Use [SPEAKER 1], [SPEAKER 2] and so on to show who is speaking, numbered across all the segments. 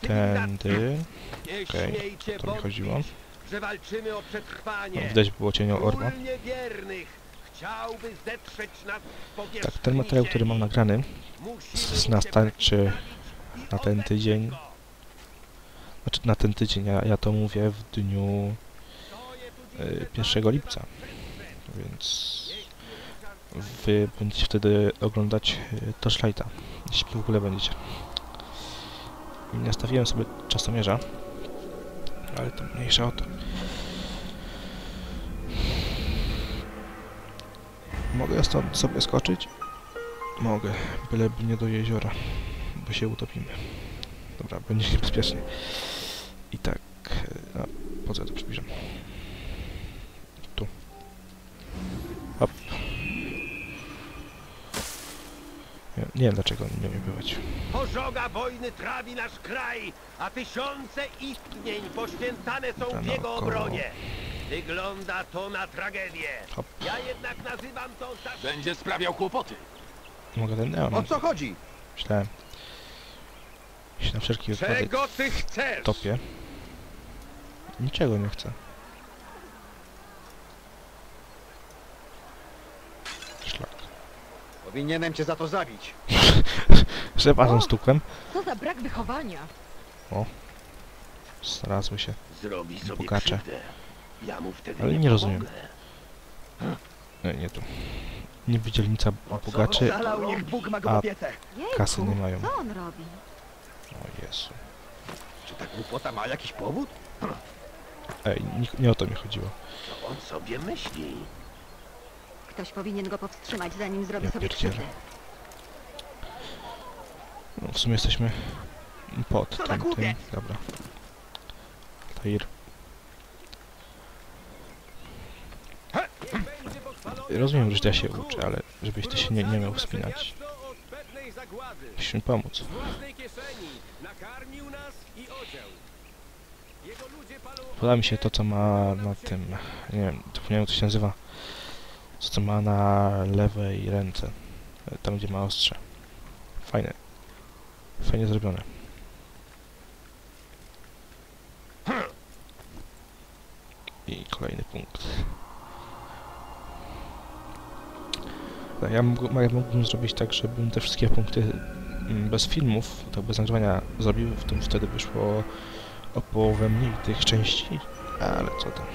[SPEAKER 1] Tędy. Okej,
[SPEAKER 2] śmiejcie
[SPEAKER 1] to mi chodziło. No, widać było cienią orła. Tak, ten materiał, który mam nagrany, nastarczy na ten tydzień. znaczy na ten tydzień, ja, ja to mówię w dniu y, 1 lipca, więc wy będziecie wtedy oglądać y, Torchlighta, jeśli w ogóle będziecie. Nastawiłem sobie czasomierza, ale to mniejsza o to. Mogę stąd sobie skoczyć? Mogę, byleby nie do jeziora, bo się utopimy. Dobra, będzie niebezpiecznie. I tak, a, po co ja to przybliżam? Tu. Hop. Nie, nie wiem dlaczego on nie umie bywać.
[SPEAKER 2] Pożoga wojny trawi nasz kraj, a tysiące istnień poświęcane są w jego
[SPEAKER 1] naokoło.
[SPEAKER 2] obronie. Wygląda to na tragedię.
[SPEAKER 1] Hop.
[SPEAKER 2] Ja jednak nazywam to za...
[SPEAKER 3] Będzie sprawiał kłopoty.
[SPEAKER 1] Mogę ten neon.
[SPEAKER 4] O co chodzi?
[SPEAKER 1] Myślałem. Się na wszelki wypadek
[SPEAKER 2] Czego ty chcesz?
[SPEAKER 1] topię. Niczego nie chcę.
[SPEAKER 4] Powinienem cię za to zabić.
[SPEAKER 5] O!
[SPEAKER 1] stukłem.
[SPEAKER 5] Co za brak wychowania.
[SPEAKER 1] Znalazły się.
[SPEAKER 2] Zrobi sobie krzywdę. Ja mu wtedy
[SPEAKER 1] Ale
[SPEAKER 2] nie,
[SPEAKER 1] nie rozumiem. Nie, nie tu. Nie dzielnica bogaczy, A- kasy nie mają.
[SPEAKER 5] co on robi?
[SPEAKER 1] O Jezu.
[SPEAKER 4] Czy ta głupota ma jakiś powód?
[SPEAKER 1] Ej, nie, nie o to mi chodziło.
[SPEAKER 2] Co on sobie myśli?
[SPEAKER 5] Ktoś powinien go powstrzymać, zanim zrobi
[SPEAKER 1] Ja
[SPEAKER 5] sobie krzywdę.
[SPEAKER 1] No, w sumie jesteśmy pod
[SPEAKER 4] Co
[SPEAKER 1] tym, tym. Dobra. Tair. Rozumiem, że ja się uczę, ale żebyś ty się nie, nie miał wspinać. Musisz mi pomóc. Podoba mi się to, co ma na tym, nie wiem, zapomniałem jak to się nazywa, co to ma na lewej ręce, tam gdzie ma ostrze. Fajne. Fajnie zrobione. I kolejny punkt. Tak, ja, mógł, ja mógłbym zrobić tak, żebym te wszystkie punkty mm, bez filmów, tak bez nagrywania zrobił, w tym wtedy wyszło o połowę mniej tych części, ale co tam.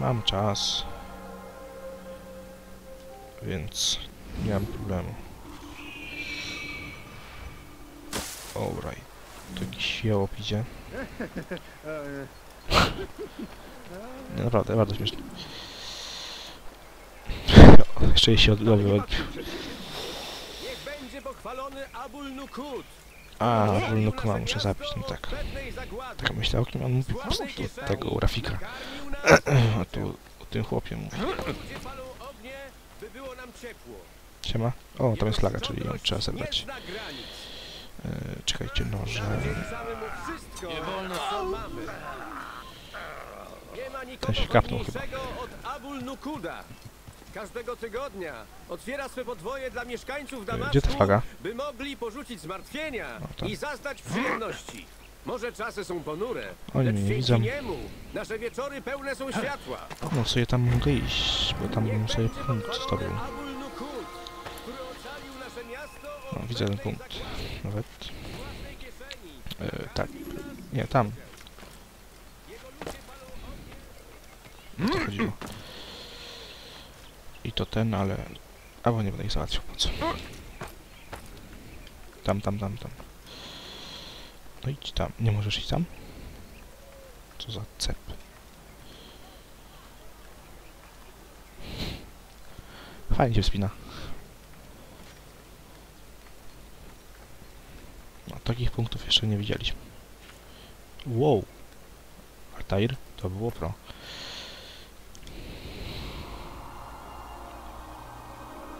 [SPEAKER 1] Mam czas. Więc nie mam problemu. Alright. Tu jakiś jełop idzie. Nie, naprawdę, bardzo śmieszne. Jeszcze jej się odlowił.
[SPEAKER 2] Niech będzie pochwalony Abul Nukut.
[SPEAKER 1] A, Wolnokuma muszę zabić, no tak. Tak myślał, o kim on mówi po prostu od tego Rafika. A tu o tym chłopie mówi.
[SPEAKER 2] By było nam ciepło.
[SPEAKER 1] Siema. O, tam jest flaga, czyli ją trzeba zebrać.
[SPEAKER 2] Nie zna granic.
[SPEAKER 1] E, czekajcie, noże.
[SPEAKER 2] Zawdzięczamy mu wszystko,
[SPEAKER 3] Nie wolno.
[SPEAKER 2] co mamy. Nie ma nikogo
[SPEAKER 1] się kapnął chyba.
[SPEAKER 2] od Abul Nukuda. Każdego tygodnia otwiera swe podwoje dla mieszkańców
[SPEAKER 1] E,
[SPEAKER 2] Damasku,
[SPEAKER 1] Gdzie ta flaga?
[SPEAKER 2] by mogli porzucić zmartwienia
[SPEAKER 1] tak.
[SPEAKER 2] i zaznać przyjemności. Może czasy są ponure,
[SPEAKER 1] Oni mnie widzą.
[SPEAKER 2] niemu nasze wieczory pełne są światła.
[SPEAKER 1] No sobie tam mogę iść, bo tam bym sobie punkt
[SPEAKER 2] pochwalony
[SPEAKER 1] zdobył. No, widzę ten punkt. Nawet.
[SPEAKER 2] Z
[SPEAKER 1] E, tak. Nie, tam. to chodziło. I to ten, ale... Albo nie będę ich załatwiał, po co? Tam, tam, tam, tam. No idź tam. Nie możesz iść tam? Co za cep. Fajnie się wspina. No, takich punktów jeszcze nie widzieliśmy. Wow! Altair? To było pro.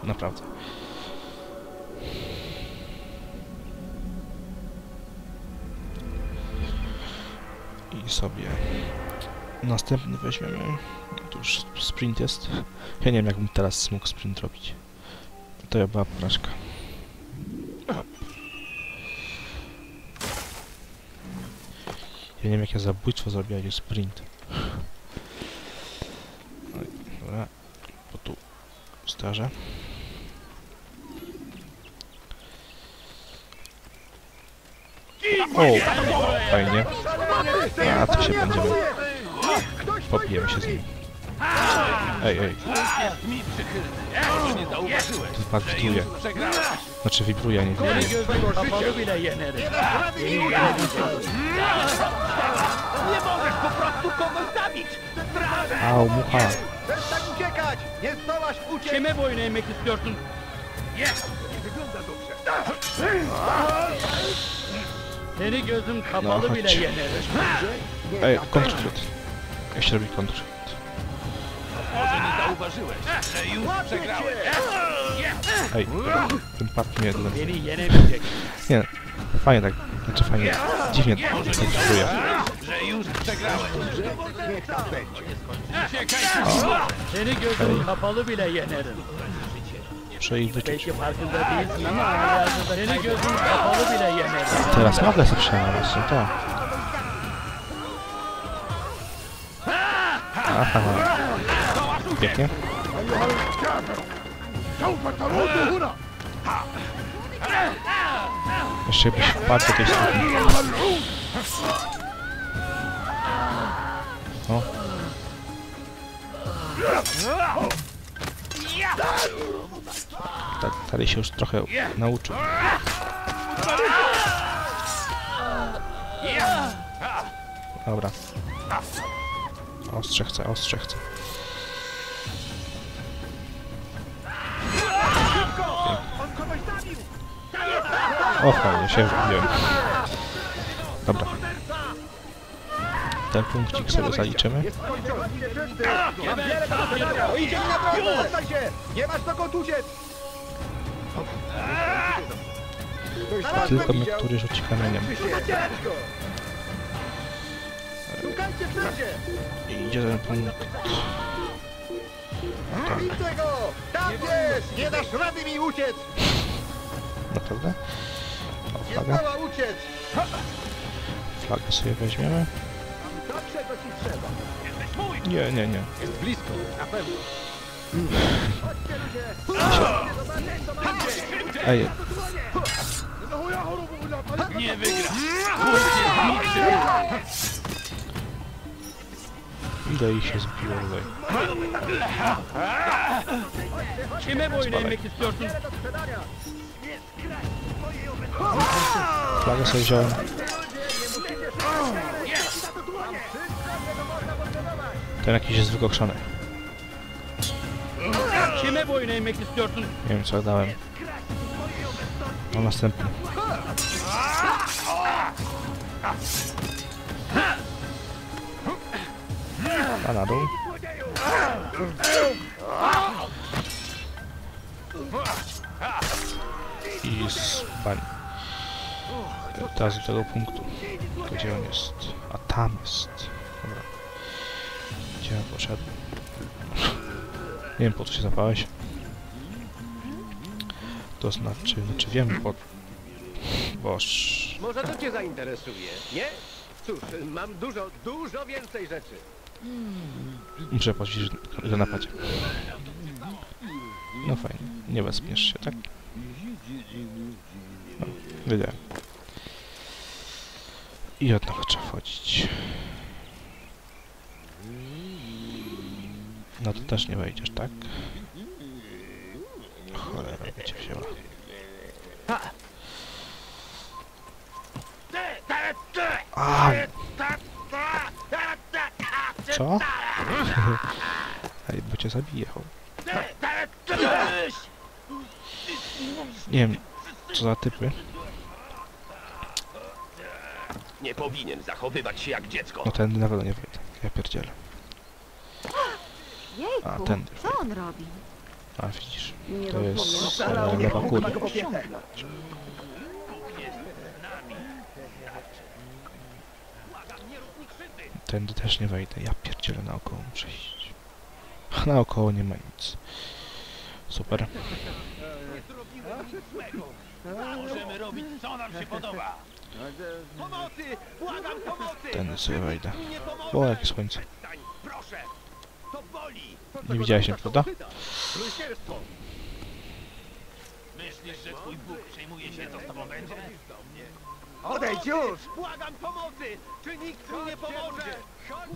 [SPEAKER 1] Naprawdę. I sobie następny weźmiemy. Tu już sprint jest. Ja nie wiem, jakbym teraz mógł sprint robić. To była porażka. Ja nie wiem jakie zabójstwo zrobiłaś, sprint. Oj, Dobra, bo tu strażę. O, fajnie. A, to się będziemy... Pobijemy się z nim. Ej, ej,
[SPEAKER 2] zauważyłeś?
[SPEAKER 1] to wibruje. Znaczy wibruje, a nie wibruje.
[SPEAKER 2] Nie możesz po prostu kogoś zabić!
[SPEAKER 1] Au, mucha.
[SPEAKER 4] Przestań uciekać! Nie zdołasz uciec!
[SPEAKER 3] Kime boyun eğmek istiyorsun?
[SPEAKER 2] Jest! Nie wygląda dobrze.
[SPEAKER 3] Seni gözüm
[SPEAKER 1] No,
[SPEAKER 3] kapalı bile
[SPEAKER 1] chodź.
[SPEAKER 3] yenerim.
[SPEAKER 1] Ej, kontrchwyt. Jak się robi kontrchwyt?
[SPEAKER 2] Może nie zauważyłeś, że już przegrałeś.
[SPEAKER 1] Ej, ten part mnie jeden. Nie, fajnie tak, znaczy fajnie, dziwnie tak wibruje.
[SPEAKER 2] Że już przegrałeś.
[SPEAKER 4] Niech tak będzie.
[SPEAKER 3] Seni gözüm kapalı bile yenerim. Bile yenerim.
[SPEAKER 1] Teraz mogę sobie przełamać, no to. Aha, pięknie. Jeszcze byś wpadł do tej strony. O. Tak, dalej się już trochę nauczył. Dobra. Ostrze chcę, ostrze chcę. O, fajnie, się wbiłem. Dobra. Ten punkcik sobie zaliczymy.
[SPEAKER 4] Nie masz dokąd uciec!
[SPEAKER 1] Tylko
[SPEAKER 4] widział?
[SPEAKER 1] który rzuci kamieniem. I idzie ten punkt.
[SPEAKER 4] Go! Tam jest! Nie dasz rady mi uciec!
[SPEAKER 1] Naprawdę? O,
[SPEAKER 4] uciec!
[SPEAKER 1] Flagę sobie weźmiemy.
[SPEAKER 4] To ci trzeba.
[SPEAKER 1] Nie, nie, nie.
[SPEAKER 4] Jest blisko, na pewno.
[SPEAKER 1] Ej,
[SPEAKER 2] Nie wygra!
[SPEAKER 1] ile ich się zbiło tutaj?
[SPEAKER 3] Istiyorsun?
[SPEAKER 1] Flagę sobie wziąłem. Ten jakiś jest wykokszony. Nie wiem co dałem. No następny. A na dół. I z bani. Teraz do tego punktu. Gdzie on jest? A tam jest. Dobra. Gdzie on poszedł? Nie wiem po co się zapałeś. To znaczy, znaczy wiem po... Boż...
[SPEAKER 2] Może to cię zainteresuje, nie? Cóż, mam dużo, dużo więcej rzeczy.
[SPEAKER 1] Muszę płacić że napadzie. No fajnie, nie bezpiesz się, tak? No, wiedziałem. I od nowa trzeba wchodzić. No to też nie wejdziesz, tak? Cholera, by cię wzięła. A, co? Ej, bo cię zabiję, ho. Nie wiem, co za typy.
[SPEAKER 2] Nie powinien zachowywać się jak dziecko.
[SPEAKER 1] No ten na pewno nie wejdę. Ja pierdzielę. A,
[SPEAKER 5] Jejku,
[SPEAKER 1] tędy.
[SPEAKER 5] co on robi?
[SPEAKER 1] A widzisz,
[SPEAKER 5] Nie
[SPEAKER 1] to jest
[SPEAKER 5] rozumiem.
[SPEAKER 1] e, lewa. Tędy też nie wejdę. Ja pierdzielę naokoło muszę iść. A naokoło nie ma nic. Super.
[SPEAKER 2] Możemy robić co nam się podoba. Pomocy! Błagam pomocy!
[SPEAKER 1] Tędy sobie wejdę. O, jakie słońce.
[SPEAKER 2] Przestań, proszę! To boli!
[SPEAKER 1] Nie widziałeś mnie, prawda?
[SPEAKER 4] Bluźnierstwo!
[SPEAKER 2] Myślisz, że twój Bóg przejmuje się, co z tobą będzie?
[SPEAKER 4] Odejdź już!
[SPEAKER 2] Błagam pomocy! Czy nikt mi nie pomoże?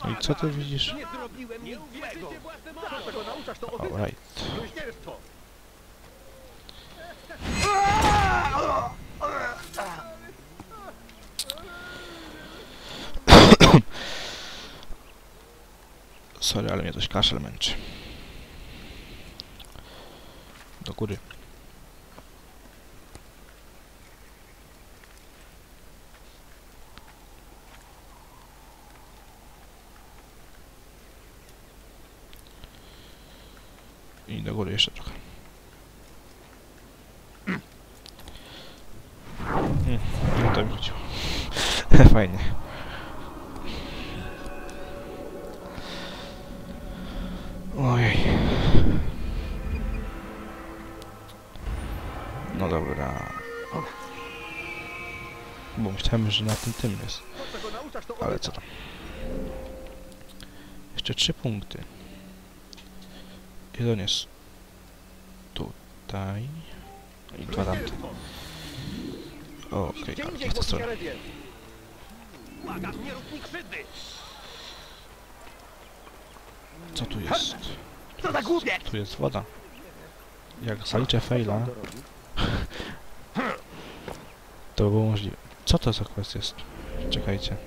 [SPEAKER 1] No i co ty widzisz?
[SPEAKER 2] Nie zrobiłem nic złego!
[SPEAKER 4] Tego nauczasz, to!
[SPEAKER 1] Alright. Sorry, ale mnie coś kaszel męczy. Do góry. I do góry jeszcze trochę. Mm, no to mi chodziło. Fajnie. Myślałem, że na tym tym jest. Ale co tam. Jeszcze trzy punkty. Jeden jest tutaj. I dwa tamte. Okej, okay,
[SPEAKER 4] indziej,
[SPEAKER 1] nie w tę stronę. Co tu jest?
[SPEAKER 2] Co za głupie!
[SPEAKER 1] Tu jest woda. Jak zaliczę faila, to by było możliwe. Co to za quest jest? Czekajcie.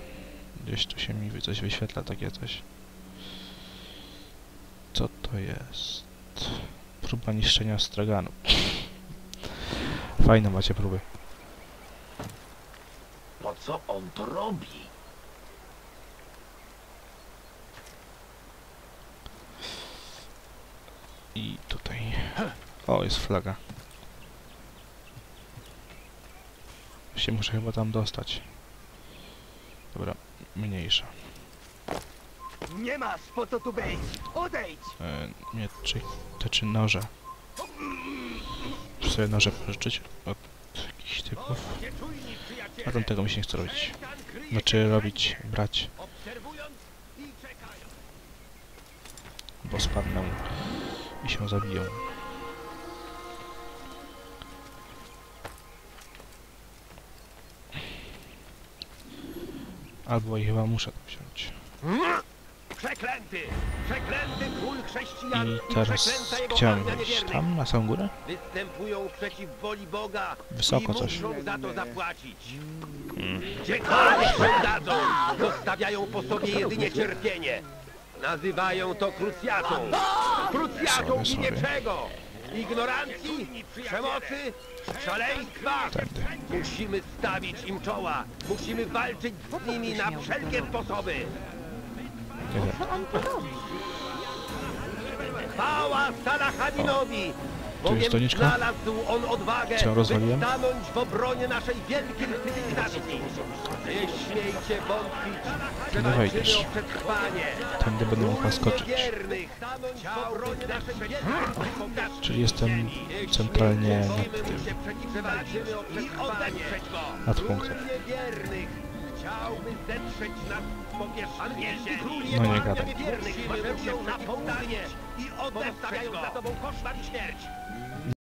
[SPEAKER 1] Gdzieś tu się mi coś wyświetla, takie coś. Co to jest? Próba niszczenia straganu. Fajne macie próby.
[SPEAKER 2] Po co on to robi?
[SPEAKER 1] I tutaj... O, jest flaga. Się muszę chyba tam dostać. Dobra, mniejsza.
[SPEAKER 4] Nie masz po co tu być! Odejdź!
[SPEAKER 1] E, te czy noże. Muszę sobie noże pożyczyć od jakichś typów. A tamtego mi się nie chce robić. Znaczy robić, brać, bo spadną i się zabiją. Albo i chyba muszę to wziąć.
[SPEAKER 2] Przeklęty! Przeklęty król chrześcijan
[SPEAKER 1] I teraz
[SPEAKER 2] przeklęta jego
[SPEAKER 1] chciałem
[SPEAKER 2] niewiernych.
[SPEAKER 1] tam, na samą górę?
[SPEAKER 2] Występują przeciw woli Boga
[SPEAKER 1] Wysoko
[SPEAKER 2] i
[SPEAKER 1] coś.
[SPEAKER 2] muszą za to zapłacić.
[SPEAKER 1] Mm.
[SPEAKER 2] Gdziekolwiek się dadzą, zostawiają po sobie jedynie cierpienie. Nazywają to krucjatą. Krucjatą i niczego. Ignorancji, przemocy, szaleństwa. Musimy stawić im czoła. Musimy walczyć z nimi na wszelkie sposoby.
[SPEAKER 5] Co on tu robi?
[SPEAKER 2] Chwała Salahadinowi! Bowiem znalazł on odwagę, by stanąć w obronie naszej wielkiej cywilizacji. Nie śmiejcie wątpić, że
[SPEAKER 1] Nie wejdziesz.
[SPEAKER 2] walczymy o przetrwanie.
[SPEAKER 1] Tędy będę mógł
[SPEAKER 2] Bójmy
[SPEAKER 1] skoczyć.
[SPEAKER 2] wiernych.
[SPEAKER 1] Czyli jestem
[SPEAKER 2] Nie
[SPEAKER 1] centralnie nad tym,
[SPEAKER 2] o przetrwanie.
[SPEAKER 1] nad punktem.
[SPEAKER 2] Bójmy wiernych, chciałby zetrzeć nas z powierzchni ziemi.
[SPEAKER 1] No nie gadaj.
[SPEAKER 2] Wiernych mają się na południe i odestawiają za tobą koszmar i śmierć.